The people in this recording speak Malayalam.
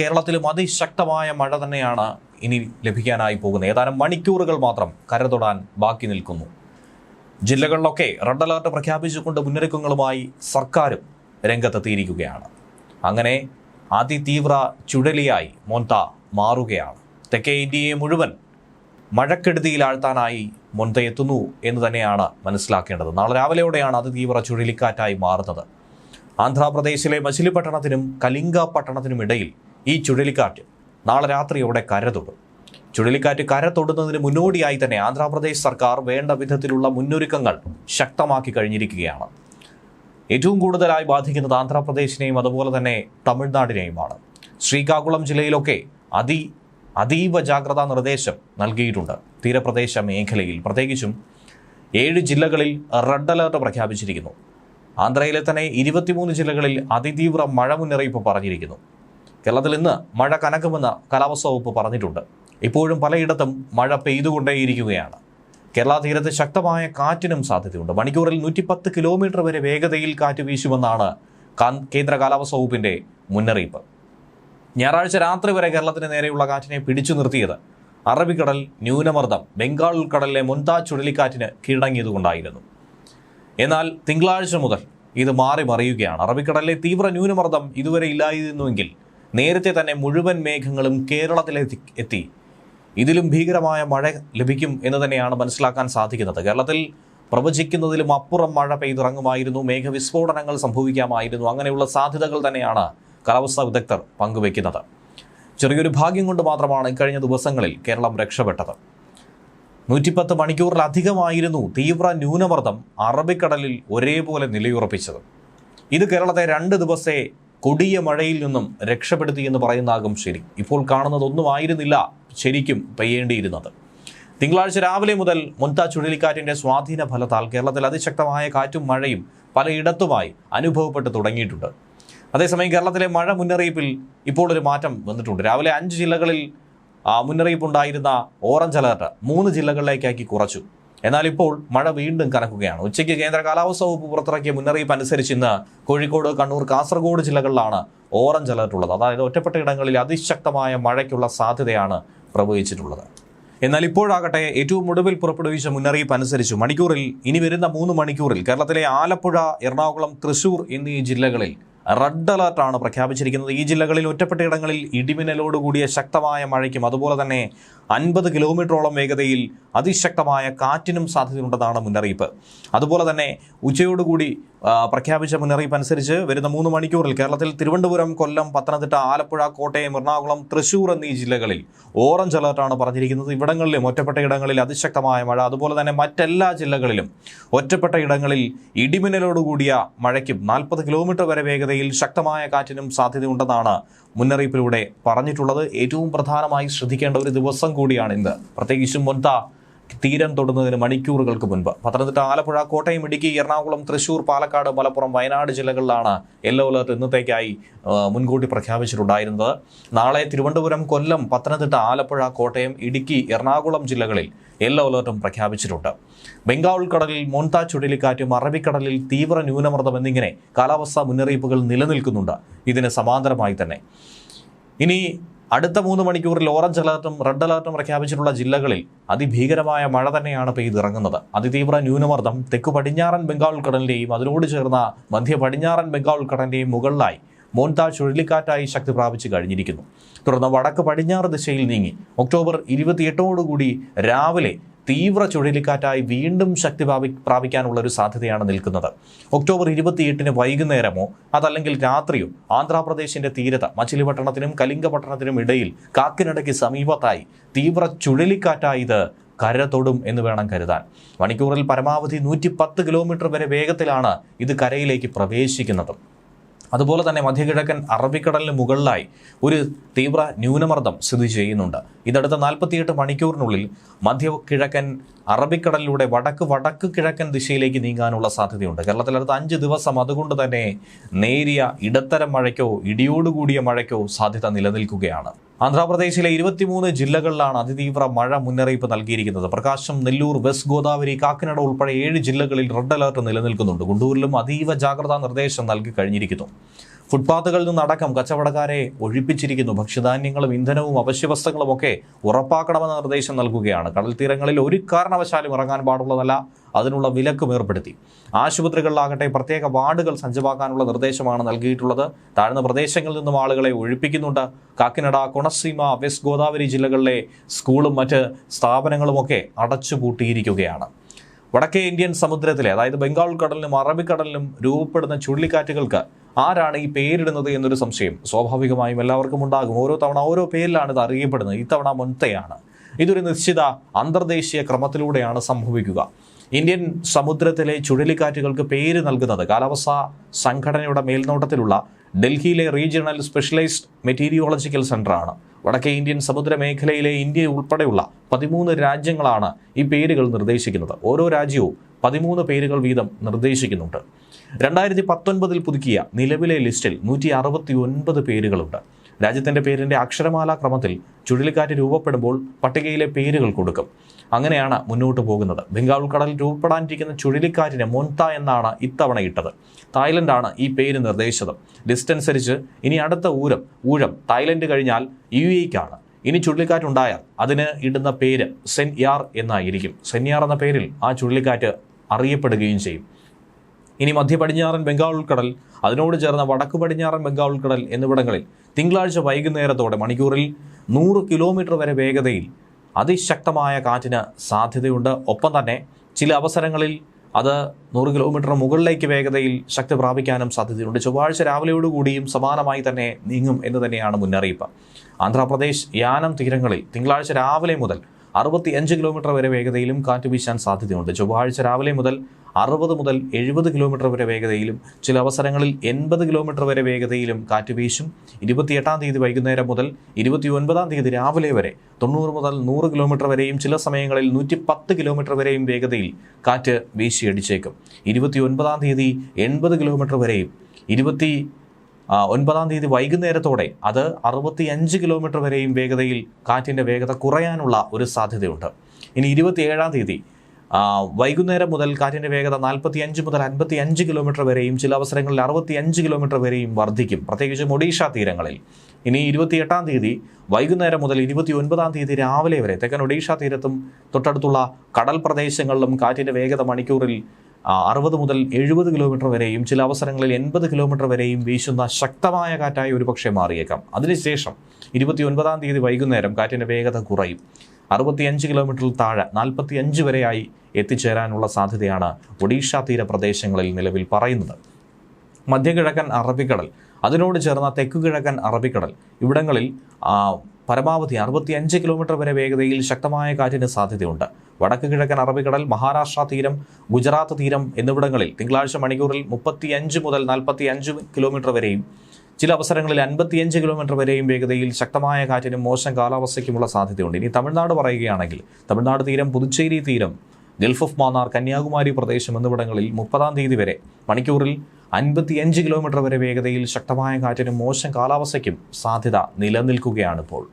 കേരളത്തിലും അതിശക്തമായ മഴ തന്നെയാണ് ഇനി ലഭിക്കാനായി പോകുന്നത്. ഏതാനും മണിക്കൂറുകൾ മാത്രം കരതൊടാൻ ബാക്കി നിൽക്കുന്നു. ജില്ലകളിലൊക്കെ റെഡ് അലർട്ട് പ്രഖ്യാപിച്ചുകൊണ്ട് മുന്നൊരുക്കങ്ങളുമായി സർക്കാരും രംഗത്തെത്തിയിരിക്കുകയാണ്. അങ്ങനെ അതിതീവ്ര ചുഴലിയായി മൊന്ത മാറുകയാണ്. തെക്കേ ഇന്ത്യയെ മുഴുവൻ മഴക്കെടുതിയിലാഴ്ത്താനായി മൊന്ത എത്തുന്നു എന്ന് തന്നെയാണ് മനസ്സിലാക്കേണ്ടത്. നാളെ രാവിലെയോടെയാണ് അതിതീവ്ര ചുഴലിക്കാറ്റായി മാറുന്നത്. ആന്ധ്രാപ്രദേശിലെ മച്ചിലിപ്പട്ടണത്തിനും കലിംഗ പട്ടണത്തിനും ഇടയിൽ ഈ ചുഴലിക്കാറ്റ് നാളെ രാത്രി രാത്രിയോടെ കരതൊടും ചുഴലിക്കാറ്റ് കരതൊടുന്നതിന് മുന്നോടിയായി തന്നെ ആന്ധ്രാപ്രദേശ് സർക്കാർ വേണ്ട വിധത്തിലുള്ള മുന്നൊരുക്കങ്ങൾ ശക്തമാക്കി കഴിഞ്ഞിരിക്കുകയാണ്. ഏറ്റവും കൂടുതലായി ബാധിക്കുന്നത് ആന്ധ്രാപ്രദേശിനെയും അതുപോലെ തന്നെ തമിഴ്നാടിനെയുമാണ്. ശ്രീകാകുളം ജില്ലയിലൊക്കെ അതി അതീവ ജാഗ്രതാ നിർദ്ദേശം നൽകിയിട്ടുണ്ട് തീരപ്രദേശ മേഖലയിൽ. പ്രത്യേകിച്ചും ഏഴ് ജില്ലകളിൽ റെഡ് അലർട്ട് പ്രഖ്യാപിച്ചിരിക്കുന്നു. ആന്ധ്രയിലെ തന്നെ ഇരുപത്തിമൂന്ന് ജില്ലകളിൽ അതിതീവ്ര മഴ മുന്നറിയിപ്പ് പറഞ്ഞിരിക്കുന്നു. കേരളത്തിൽ ഇന്ന് മഴ കനക്കുമെന്ന് കാലാവസ്ഥാ വകുപ്പ് പറഞ്ഞിട്ടുണ്ട്. ഇപ്പോഴും പലയിടത്തും മഴ പെയ്തുകൊണ്ടേയിരിക്കുകയാണ്. കേരള തീരത്ത് ശക്തമായ കാറ്റിനും സാധ്യതയുണ്ട്. മണിക്കൂറിൽ നൂറ്റിപ്പത്ത് കിലോമീറ്റർ വരെ വേഗതയിൽ കാറ്റ് വീശുമെന്നാണ് കേന്ദ്ര കാലാവസ്ഥാ വകുപ്പിന്റെ മുന്നറിയിപ്പ്. ഞായറാഴ്ച രാത്രി വരെ കേരളത്തിന് നേരെയുള്ള കാറ്റിനെ പിടിച്ചു നിർത്തിയത് അറബിക്കടൽ ന്യൂനമർദ്ദം ബംഗാൾ ഉൾക്കടലിലെ മുൻതാ ചുഴലിക്കാറ്റിന് കീഴടങ്ങിയതുകൊണ്ടായിരുന്നു. എന്നാൽ തിങ്കളാഴ്ച മുതൽ ഇത് മാറി മറിയുകയാണ്. അറബിക്കടലിലെ തീവ്ര ന്യൂനമർദ്ദം ഇതുവരെ ഇല്ലായിരുന്നുവെങ്കിൽ നേരത്തെ തന്നെ മുഴുവൻ മേഘങ്ങളും കേരളത്തിലെത്തി എത്തി. ഇതിലും ഭീകരമായ മഴ ലഭിക്കും എന്ന് തന്നെയാണ് മനസ്സിലാക്കാൻ സാധിക്കുന്നത്. കേരളത്തിൽ പ്രവചിക്കുന്നതിലും അപ്പുറം മഴ പെയ്തിറങ്ങുമായിരുന്നു മേഘവിസ്ഫോടനങ്ങൾ സംഭവിക്കാമായിരുന്നു. അങ്ങനെയുള്ള സാധ്യതകൾ തന്നെയാണ് കാലാവസ്ഥാ വിദഗ്ധർ പങ്കുവയ്ക്കുന്നത്. ചെറിയൊരു ഭാഗ്യം കൊണ്ട് മാത്രമാണ് ഇക്കഴിഞ്ഞ ദിവസങ്ങളിൽ കേരളം രക്ഷപ്പെട്ടത്. നൂറ്റിപ്പത്ത് മണിക്കൂറിലധികമായിരുന്നു തീവ്ര ന്യൂനമർദ്ദം അറബിക്കടലിൽ ഒരേപോലെ നിലയുറപ്പിച്ചത്. ഇത് കേരളത്തെ രണ്ട് ദിവസത്തെ കൊടിയ മഴയിൽ നിന്നും രക്ഷപ്പെടുത്തി എന്ന് പറയുന്നതാകും ശരി. ഇപ്പോൾ കാണുന്നതൊന്നും ആയിരുന്നില്ല ശരിക്കും പെയ്യേണ്ടിയിരുന്നത്. തിങ്കളാഴ്ച രാവിലെ മുതൽ മുൻത ചുഴലിക്കാറ്റിന്റെ സ്വാധീന ഫലത്താൽ കേരളത്തിൽ അതിശക്തമായ കാറ്റും മഴയും പലയിടത്തുമായി അനുഭവപ്പെട്ട് തുടങ്ങിയിട്ടുണ്ട്. അതേസമയം കേരളത്തിലെ മഴ മുന്നറിയിപ്പിൽ ഇപ്പോൾ ഒരു മാറ്റം വന്നിട്ടുണ്ട്. രാവിലെ അഞ്ച് ജില്ലകളിൽ മുന്നറിയിപ്പുണ്ടായിരുന്ന ഓറഞ്ച് അലർട്ട് മൂന്ന് ജില്ലകളിലേക്കാക്കി കുറച്ചു. എന്നാൽ ഇപ്പോൾ മഴ വീണ്ടും കനക്കുകയാണ്. ഉച്ചയ്ക്ക് കേന്ദ്ര കാലാവസ്ഥാ വകുപ്പ് പുറത്തിറക്കിയ മുന്നറിയിപ്പ് അനുസരിച്ച് ഇന്ന് കോഴിക്കോട് കണ്ണൂർ കാസർഗോഡ് ജില്ലകളിലാണ് ഓറഞ്ച് അലർട്ട് ഉള്ളത്. അതായത് ഒറ്റപ്പെട്ട ഇടങ്ങളിൽ അതിശക്തമായ മഴയ്ക്കുള്ള സാധ്യതയാണ് പ്രവചിച്ചിട്ടുള്ളത് എന്നാൽ ഇപ്പോഴാകട്ടെ ഏറ്റവും ഒടുവിൽ പുറപ്പെടുവിച്ച മുന്നറിയിപ്പ് അനുസരിച്ച് മണിക്കൂറിൽ ഇനി വരുന്ന മൂന്ന് മണിക്കൂറിൽ കേരളത്തിലെ ആലപ്പുഴ എറണാകുളം തൃശൂർ എന്നീ ജില്ലകളിൽ റെഡ് അലർട്ടാണ് പ്രഖ്യാപിച്ചിരിക്കുന്നത്. ഈ ജില്ലകളിൽ ഒറ്റപ്പെട്ട ഇടങ്ങളിൽ ഇടിമിന്നലോട് കൂടിയ ശക്തമായ മഴയ്ക്കും അതുപോലെ തന്നെ അൻപത് കിലോമീറ്ററോളം വേഗതയിൽ അതിശക്തമായ കാറ്റിനും സാധ്യതയുണ്ടെന്നാണ് മുന്നറിയിപ്പ്. അതുപോലെ തന്നെ ഉച്ചയോടുകൂടി പ്രഖ്യാപിച്ച മുന്നറിയിപ്പ് അനുസരിച്ച് വരുന്ന മൂന്ന് മണിക്കൂറിൽ കേരളത്തിൽ തിരുവനന്തപുരം കൊല്ലം പത്തനംതിട്ട ആലപ്പുഴ കോട്ടയം എറണാകുളം തൃശൂർ എന്നീ ജില്ലകളിൽ ഓറഞ്ച് അലർട്ടാണ് പറഞ്ഞിരിക്കുന്നത്. ഇവിടങ്ങളിലും ഒറ്റപ്പെട്ട ഇടങ്ങളിൽ അതിശക്തമായ മഴ. അതുപോലെ തന്നെ മറ്റെല്ലാ ജില്ലകളിലും ഒറ്റപ്പെട്ട ഇടങ്ങളിൽ ഇടിമിന്നലോടുകൂടിയ മഴയ്ക്കും നാൽപ്പത് കിലോമീറ്റർ വരെ വേഗതയിൽ ശക്തമായ കാറ്റിനും സാധ്യതയുണ്ടെന്നാണ് മുന്നറിയിപ്പിലൂടെ പറഞ്ഞിട്ടുള്ളത്. ഏറ്റവും പ്രധാനമായി ശ്രദ്ധിക്കേണ്ട ഒരു ദിവസം കൂടിയാണ് ഇന്ന്. പ്രത്യേകിച്ചും മൊന്ത തീരം തൊടുന്നതിന് മണിക്കൂറുകൾക്ക് മുൻപ്. പത്തനംതിട്ട ആലപ്പുഴ കോട്ടയം ഇടുക്കി എറണാകുളം തൃശൂർ പാലക്കാട് മലപ്പുറം വയനാട് ജില്ലകളിലാണ് യെല്ലോ അലർട്ട് ഇന്നത്തേക്കായി മുൻകൂട്ടി പ്രഖ്യാപിച്ചിട്ടുണ്ടായിരുന്നത്. നാളെ തിരുവനന്തപുരം കൊല്ലം പത്തനംതിട്ട ആലപ്പുഴ കോട്ടയം ഇടുക്കി എറണാകുളം ജില്ലകളിൽ യെല്ലോ അലർട്ടും പ്രഖ്യാപിച്ചിട്ടുണ്ട്. ബംഗാൾ കടലിൽ മോൺത ചുഴലിക്കാറ്റും അറബിക്കടലിൽ തീവ്ര ന്യൂനമർദ്ദം എന്നിങ്ങനെ കാലാവസ്ഥാ മുന്നറിയിപ്പുകൾ നിലനിൽക്കുന്നുണ്ട്. ഇതിന് സമാന്തരമായി തന്നെ. ഇനി അടുത്ത മൂന്ന് മണിക്കൂറിൽ ഓറഞ്ച് അലർട്ടും റെഡ് അലർട്ടും പ്രഖ്യാപിച്ചിട്ടുള്ള ജില്ലകളിൽ അതിഭീകരമായ മഴ തന്നെയാണ് പെയ്തിറങ്ങുന്നത്. അതിതീവ്ര ന്യൂനമർദ്ദം തെക്കു പടിഞ്ഞാറൻ ബംഗാൾ ഉൾക്കടലിന്റെയും അതിനോട് ചേർന്ന മധ്യ പടിഞ്ഞാറൻ ബംഗാൾ ഉൾക്കടലിന്റെയും മുകളിലായി മോൻത ചുഴലിക്കാറ്റായി ശക്തി പ്രാപിച്ചു കഴിഞ്ഞിരിക്കുന്നു. തുടർന്ന് വടക്ക് പടിഞ്ഞാറ് ദിശയിൽ നീങ്ങി. ഒക്ടോബർ ഇരുപത്തിയെട്ടോടുകൂടി രാവിലെ തീവ്ര ചുഴലിക്കാറ്റായി വീണ്ടും ശക്തി പ്രാപി പ്രാപിക്കാനുള്ള ഒരു സാധ്യതയാണ് നിൽക്കുന്നത്. ഒക്ടോബർ ഇരുപത്തിയെട്ടിന് വൈകുന്നേരമോ അതല്ലെങ്കിൽ രാത്രിയോ ആന്ധ്രാപ്രദേശിന്റെ തീരത്ത് മച്ചിലിപട്ടണത്തിനും കലിംഗപട്ടണത്തിനും ഇടയിൽ കാക്കിനടയ്ക്ക് സമീപത്തായി തീവ്ര ചുഴലിക്കാറ്റായി ഇത് കരതൊടും എന്ന് വേണം കരുതാൻ. മണിക്കൂറിൽ പരമാവധി നൂറ്റി കിലോമീറ്റർ വരെ വേഗത്തിലാണ് ഇത് കരയിലേക്ക് പ്രവേശിക്കുന്നത്. അതുപോലെ തന്നെ മധ്യകിഴക്കൻ അറബിക്കടലിന് മുകളിലായി ഒരു തീവ്ര ന്യൂനമർദ്ദം സ്ഥിതി ചെയ്യുന്നുണ്ട്. ഇതടുത്ത നാൽപ്പത്തിയെട്ട് മണിക്കൂറിനുള്ളിൽ മധ്യകിഴക്കൻ അറബിക്കടലിലൂടെ വടക്ക് വടക്ക് കിഴക്കൻ ദിശയിലേക്ക് നീങ്ങാനുള്ള സാധ്യതയുണ്ട്. കേരളത്തിൽ അടുത്ത അഞ്ച് ദിവസം അതുകൊണ്ട് തന്നെ നേരിയ ഇടത്തരം മഴയ്ക്കോ ഇടിയോടുകൂടിയ മഴയ്ക്കോ സാധ്യത നിലനിൽക്കുകയാണ്. ആന്ധ്രാപ്രദേശിലെ ഇരുപത്തിമൂന്ന് ജില്ലകളിലാണ് അതിതീവ്ര മഴ മുന്നറിയിപ്പ് നൽകിയിരിക്കുന്നത്. പ്രകാശം നെല്ലൂർ വെസ്റ്റ് ഗോദാവരി കാക്കിനട ഉൾപ്പെടെ ഏഴ് ജില്ലകളിൽ റെഡ് അലർട്ട് നിലനിൽക്കുന്നുണ്ട്. ഗുണ്ടൂരിലും അതീവ ജാഗ്രതാ നിർദ്ദേശം നൽകി കഴിഞ്ഞിരിക്കുന്നു. ഫുട്പാത്തുകളിൽ നിന്നടക്കം കച്ചവടക്കാരെ ഒഴിപ്പിച്ചിരിക്കുന്നു. ഭക്ഷ്യധാന്യങ്ങളും ഇന്ധനവും അവശ്യവസ്തുക്കളും ഒക്കെ ഉറപ്പാക്കണമെന്ന നിർദ്ദേശം നൽകുകയാണ്. കടൽ തീരങ്ങളിൽ ഒരു കാരണവശാലും ഇറങ്ങാൻ പാടുള്ളതല്ല അതിനുള്ള വിലക്കും ഏർപ്പെടുത്തി. ആശുപത്രികളിലാകട്ടെ പ്രത്യേക വാർഡുകൾ സജ്ജമാക്കാനുള്ള നിർദ്ദേശമാണ് നൽകിയിട്ടുള്ളത്. താഴ്ന്ന പ്രദേശങ്ങളിൽ നിന്നും ആളുകളെ ഒഴിപ്പിക്കുന്നുണ്ട്. കാക്കിനട കൊണസീമ വെസ്റ്റ് ഗോദാവരി ജില്ലകളിലെ സ്കൂളും മറ്റ് സ്ഥാപനങ്ങളുമൊക്കെ അടച്ചുപൂട്ടിയിരിക്കുകയാണ്. വടക്കേ ഇന്ത്യൻ സമുദ്രത്തിലെ അതായത് ബംഗാൾ കടലിലും അറബിക്കടലിലും രൂപപ്പെടുന്ന ചുഴലിക്കാറ്റുകൾക്ക് ആരാണ് ഈ പേരിടുന്നത് എന്നൊരു സംശയം സ്വാഭാവികമായും എല്ലാവർക്കും ഉണ്ടാകും. ഓരോ തവണ ഓരോ പേരിലാണ് ഇത് അറിയപ്പെടുന്നത്. ഇത്തവണ മുൻതയാണ്. ഇതൊരു നിശ്ചിത അന്തർദേശീയ ക്രമത്തിലൂടെയാണ് സംഭവിക്കുക. ഇന്ത്യൻ സമുദ്രത്തിലെ ചുഴലിക്കാറ്റുകൾക്ക് പേര് നൽകുന്നത് കാലാവസ്ഥാ സംഘടനയുടെ മേൽനോട്ടത്തിലുള്ള ഡൽഹിയിലെ റീജിയണൽ സ്പെഷ്യലൈസ്ഡ് മെറ്റീരിയോളജിക്കൽ സെന്ററാണ് വടക്കേ ഇന്ത്യൻ സമുദ്ര മേഖലയിലെ ഇന്ത്യ ഉൾപ്പെടെയുള്ള പതിമൂന്ന് രാജ്യങ്ങളാണ് ഈ പേരുകൾ നിർദ്ദേശിക്കുന്നത്. ഓരോ രാജ്യവും പതിമൂന്ന് പേരുകൾ വീതം നിർദ്ദേശിക്കുന്നുണ്ട്. രണ്ടായിരത്തി പത്തൊൻപതിൽ പുതുക്കിയ നിലവിലെ ലിസ്റ്റിൽ നൂറ്റി അറുപത്തി ഒൻപത് പേരുകളുണ്ട്. രാജ്യത്തിന്റെ പേരിന്റെ അക്ഷരമാല ക്രമത്തിൽ ചുഴലിക്കാറ്റ് രൂപപ്പെടുമ്പോൾ പട്ടികയിലെ പേരുകൾ കൊടുക്കും. അങ്ങനെയാണ് മുന്നോട്ട് പോകുന്നത്. ബംഗാൾ ഉൾക്കടൽ രൂപപ്പെടാനിരിക്കുന്ന ചുഴലിക്കാറ്റിന് മൊൻത എന്നാണ് ഇത്തവണ ഇട്ടത്. തായ്ലൻഡാണ് ഈ പേര് നിർദ്ദേശിച്ചത്. ലിസ്റ്റ് അനുസരിച്ച് ഇനി അടുത്ത ഊരം ഊഴം തായ്ലൻഡ് കഴിഞ്ഞാൽ യു എക്കാണ് ഇനി ചുഴലിക്കാറ്റുണ്ടായാൽ അതിന് ഇടുന്ന പേര് സെൻയാർ എന്നായിരിക്കും. സെൻയാർ എന്ന പേരിൽ ആ ചുഴലിക്കാറ്റ് അറിയപ്പെടുകയും ചെയ്യും. ഇനി മധ്യ പടിഞ്ഞാറൻ ബംഗാൾ ഉൾക്കടൽ അതിനോട് ചേർന്ന വടക്ക് പടിഞ്ഞാറൻ ബംഗാൾ ഉൾക്കടൽ എന്നിവിടങ്ങളിൽ തിങ്കളാഴ്ച വൈകുന്നേരത്തോടെ മണിക്കൂറിൽ നൂറ് കിലോമീറ്റർ വരെ വേഗതയിൽ അതിശക്തമായ കാറ്റിന് സാധ്യതയുണ്ട്. ഒപ്പം തന്നെ ചില അവസരങ്ങളിൽ അത് നൂറ് കിലോമീറ്റർ മുകളിലേക്ക് വേഗതയിൽ ശക്തി പ്രാപിക്കാനും സാധ്യതയുണ്ട്. ചൊവ്വാഴ്ച രാവിലെയോടുകൂടിയും സമാനമായി തന്നെ നീങ്ങും എന്ന് തന്നെയാണ് മുന്നറിയിപ്പ്. ആന്ധ്രാപ്രദേശ് യാനം തീരങ്ങളിൽ തിങ്കളാഴ്ച രാവിലെ മുതൽ അറുപത്തി അഞ്ച് കിലോമീറ്റർ വരെ വേഗതയിലും കാറ്റ് വീശാൻ സാധ്യതയുണ്ട്. ചൊവ്വാഴ്ച രാവിലെ മുതൽ അറുപത് മുതൽ എഴുപത് കിലോമീറ്റർ വരെ വേഗതയിലും ചില അവസരങ്ങളിൽ എൺപത് കിലോമീറ്റർ വരെ വേഗതയിലും കാറ്റ് വീശും. ഇരുപത്തിയെട്ടാം തീയതി വൈകുന്നേരം മുതൽ ഇരുപത്തി ഒൻപതാം തീയതി രാവിലെ വരെ തൊണ്ണൂറ് മുതൽ നൂറ് കിലോമീറ്റർ വരെയും ചില സമയങ്ങളിൽ നൂറ്റി പത്ത് കിലോമീറ്റർ വരെയും വേഗതയിൽ കാറ്റ് വീശിയടിച്ചേക്കും. ഇരുപത്തി ഒൻപതാം തീയതി എൺപത് കിലോമീറ്റർ വരെയും ഇരുപത്തി ഒൻപതാം തീയതി വൈകുന്നേരത്തോടെ അത് അറുപത്തിയഞ്ച് കിലോമീറ്റർ വരെയും വേഗതയിൽ കാറ്റിന്റെ വേഗത കുറയാനുള്ള ഒരു സാധ്യതയുണ്ട്. ഇനി ഇരുപത്തിയേഴാം തീയതി വൈകുന്നേരം മുതൽ കാറ്റിന്റെ വേഗത നാൽപ്പത്തി അഞ്ച് മുതൽ അൻപത്തി അഞ്ച് കിലോമീറ്റർ വരെയും ചില അവസരങ്ങളിൽ അറുപത്തി അഞ്ച് കിലോമീറ്റർ വരെയും വർദ്ധിക്കും. പ്രത്യേകിച്ചും ഒഡീഷ തീരങ്ങളിൽ. ഇനി ഇരുപത്തിയെട്ടാം തീയതി വൈകുന്നേരം മുതൽ ഇരുപത്തി ഒൻപതാം തീയതി രാവിലെ വരെ തെക്കൻ ഒഡീഷ തീരത്തും തൊട്ടടുത്തുള്ള കടൽ പ്രദേശങ്ങളിലും കാറ്റിന്റെ വേഗത മണിക്കൂറിൽ അറുപത് മുതൽ എഴുപത് കിലോമീറ്റർ വരെയും ചില അവസരങ്ങളിൽ എൺപത് കിലോമീറ്റർ വരെയും വീശുന്ന ശക്തമായ കാറ്റായി ഒരുപക്ഷെ മാറിയേക്കാം. അതിനുശേഷം ഇരുപത്തി ഒൻപതാം തീയതി വൈകുന്നേരം കാറ്റിന്റെ വേഗത കുറയും. അറുപത്തിയഞ്ച് കിലോമീറ്ററിൽ താഴെ നാൽപ്പത്തി അഞ്ച് വരെയായി എത്തിച്ചേരാനുള്ള സാധ്യതയാണ് ഒഡീഷ തീരപ്രദേശങ്ങളിൽ നിലവിൽ പറയുന്നത്. മധ്യകിഴക്കൻ അറബിക്കടൽ അതിനോട് ചേർന്ന തെക്കു കിഴക്കൻ അറബിക്കടൽ ഇവിടങ്ങളിൽ പരമാവധി അറുപത്തിയഞ്ച് കിലോമീറ്റർ വരെ വേഗതയിൽ ശക്തമായ കാറ്റിന് സാധ്യതയുണ്ട്. വടക്കു കിഴക്കൻ അറബിക്കടൽ മഹാരാഷ്ട്ര തീരം ഗുജറാത്ത് തീരം എന്നിവിടങ്ങളിൽ തിങ്കളാഴ്ച മണിക്കൂറിൽ മുപ്പത്തിയഞ്ച് മുതൽ നാൽപ്പത്തി അഞ്ച് കിലോമീറ്റർ വരെയും ചില അവസരങ്ങളിൽ അൻപത്തിയഞ്ച് കിലോമീറ്റർ വരെയും വേഗതയിൽ ശക്തമായ കാറ്റിനും മോശം കാലാവസ്ഥയ്ക്കുമുള്ള സാധ്യതയുണ്ട്. ഇനി തമിഴ്നാട് പറയുകയാണെങ്കിൽ തമിഴ്നാട് തീരം പുതുച്ചേരി തീരം ഗൾഫ് ഓഫ് മാന്നാർ കന്യാകുമാരി പ്രദേശം എന്നിവിടങ്ങളിൽ മുപ്പതാം തീയതി വരെ മണിക്കൂറിൽ അൻപത്തിയഞ്ച് കിലോമീറ്റർ വരെ വേഗതയിൽ ശക്തമായ കാറ്റിനും മോശം കാലാവസ്ഥയ്ക്കും സാധ്യത നിലനിൽക്കുകയാണ് ഇപ്പോൾ.